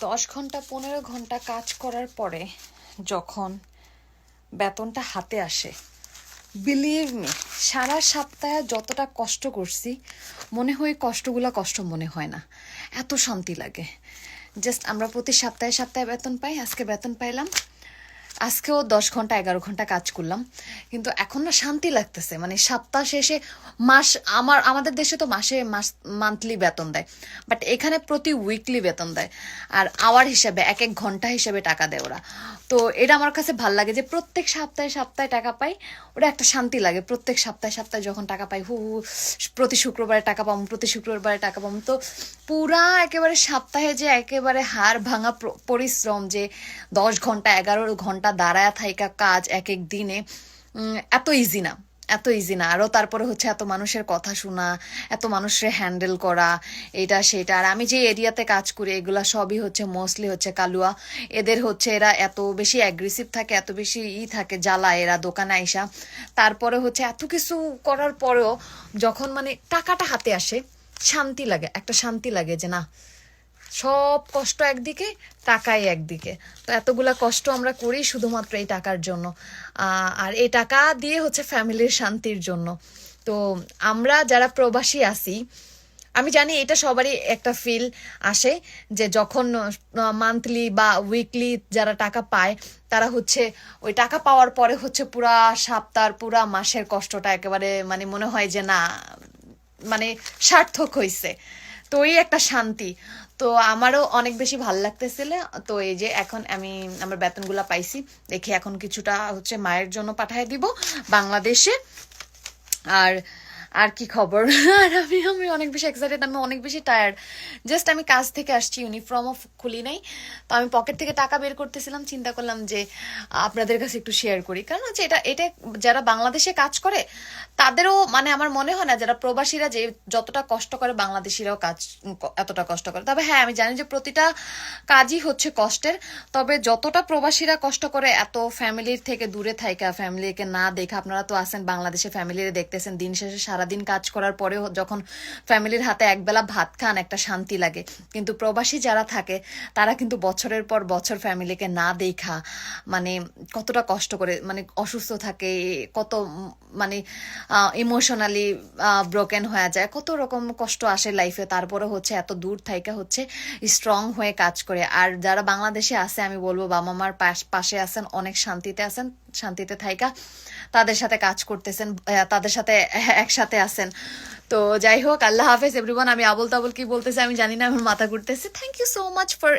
দশ ঘণ্টা, পনেরো ঘণ্টা কাজ করার পরে যখন বেতনটা হাতে আসে বিলিভ মি সারা সপ্তাহে যতটা কষ্ট করছি, মনে হয় কষ্টগুলো কষ্ট মনে হয় না। এত শান্তি লাগে। জাস্ট আমরা প্রতি সপ্তাহে সপ্তাহে বেতন পাই, আজকে বেতন পাইলাম আজকেও দশ ঘণ্টা, এগারো ঘণ্টা কাজ করলাম। কিন্তু এখন না শান্তি লাগতেছে। মানে সপ্তাহ শেষে মাস, আমার, আমাদের দেশে তো মাসে মাস মান্থলি বেতন দেয়। বাট এখানে প্রতি উইকলি বেতন দেয়। আর আওয়ার হিসাবে, এক এক ঘণ্টা হিসাবে টাকা দেয় ওরা। তো এটা আমার কাছে ভালো লাগে যে প্রত্যেক সপ্তাহে সপ্তাহে টাকা পাই, ওটা একটা শান্তি লাগে। প্রত্যেক সপ্তাহে সপ্তাহে যখন টাকা পাই, হু হু, প্রতি শুক্রবারে টাকা পাবো, প্রতি শুক্রবারে টাকা পাবো। তো পুরা একেবারে সপ্তাহে যে একেবারে হাড় ভাঙা পরিশ্রম যে দশ ঘণ্টা, এগারো ঘণ্টা দাঁড়ায় থাইকা কাজ এক এক দিনে এত ইজি না, এত ইজি না। আরও তারপরে হচ্ছে এত মানুষের কথা শোনা, এত মানুষের হ্যান্ডেল করা, এটা, সেটা। আর আমি যে এরিয়াতে কাজ করি, এগুলা সবই হচ্ছে মোস্টলি হচ্ছে কালুয়া। এদের হচ্ছে এরা এত বেশি অ্যাগ্রেসিভ থাকে, এত বেশি ই থাকে, জ্বালা এরা দোকানে আইসা। তারপরে হচ্ছে এত কিছু করার পরেও যখন মানে টাকাটা হাতে আসে, শান্তি লাগে, একটা শান্তি লাগে যে না সব কষ্ট একদিকে, টাকাই একদিকে। তো এতগুলা কষ্ট আমরা করি শুধুমাত্র এই টাকার জন্য। আর এই টাকা দিয়ে হচ্ছে ফ্যামিলির শান্তির জন্য। তো আমরা যারা প্রবাসী আছি, আমি জানি এটা সবারই একটা ফিল আসে যে যখন মান্থলি বা উইকলি যারা টাকা পায়, তারা হচ্ছে ওই টাকা পাওয়ার পরে হচ্ছে পুরা সপ্তাহ, পুরা মাসের কষ্টটা একেবারে মানে মনে হয় যে না মানে সার্থক হয়েছে তো এই একটা শান্তি। তো আমারও অনেক বেশি ভালো লাগতেছিল। তো এই যে এখন আমি আমার বেতনগুলো পাইছি, দেখি এখন কিছুটা হচ্ছে মায়ের জন্য পাঠিয়ে দিব বাংলাদেশে। আর আর কি খবর? আর আমি আমি অনেক বেশি এক্সাইটেড আমি অনেক বেশি টায়ার্ড জাস্ট আমি কাজ থেকে আসছি ইউনিফর্মও খুলি নাই। তো আমি পকেট থেকে টাকা বের করতেছিলাম, চিন্তা করলাম যে, আপনাদের কাছে একটু শেয়ার করি। কারণ হচ্ছে এটা এটা যারা বাংলাদেশে কাজ করে, তাদেরও মানে আমার মনে হয় না, যারা প্রবাসীরা যে যতটা কষ্ট করে বাংলাদেশিরাও কাজ, এতটা কষ্ট করে। তবে হ্যাঁ আমি জানি যে প্রতিটা কাজই হচ্ছে কষ্টের। তবে যতটা প্রবাসীরা কষ্ট করে, এত ফ্যামিলির থেকে দূরে থাইকা ফ্যামিলিকে না দেখা, আপনারা তো আছেন বাংলাদেশে ফ্যামিলিরে দেখতেছেন, দিন শেষে সারাদিন কাজ করার পরেও যখন ফ্যামিলির হাতে একবেলা ভাত খান, একটা শান্তি লাগে। কিন্তু প্রবাসী যারা থাকে, তারা কিন্তু বছরের পর বছর ফ্যামিলিকে না দেখা মানে কতটা কষ্ট করে মানে অসুস্থ থাকে, কত মানে ইমোশনালি ব্রোকেন হয়ে যায়। কত রকম কষ্ট আসে লাইফে তারপরে হচ্ছে এত দূর থাইকা হচ্ছে স্ট্রং হয়ে কাজ করে। আর যারা বাংলাদেশে আছে, আমি বলব বাবা মার পাশ- আছেন, অনেক শান্তিতে আছেন, শান্তিতে থাইকা, তাদের সাথে কাজ করতেছেন তাদের সাথে একসাথে আছেন। তো যাই হোক, আল্লাহ হাফেজ এভরিওয়ান আমি আবল তাবল কি বলতেছি আমি জানি না, আমার মাথা ঘুরতেছে। Thank you so much for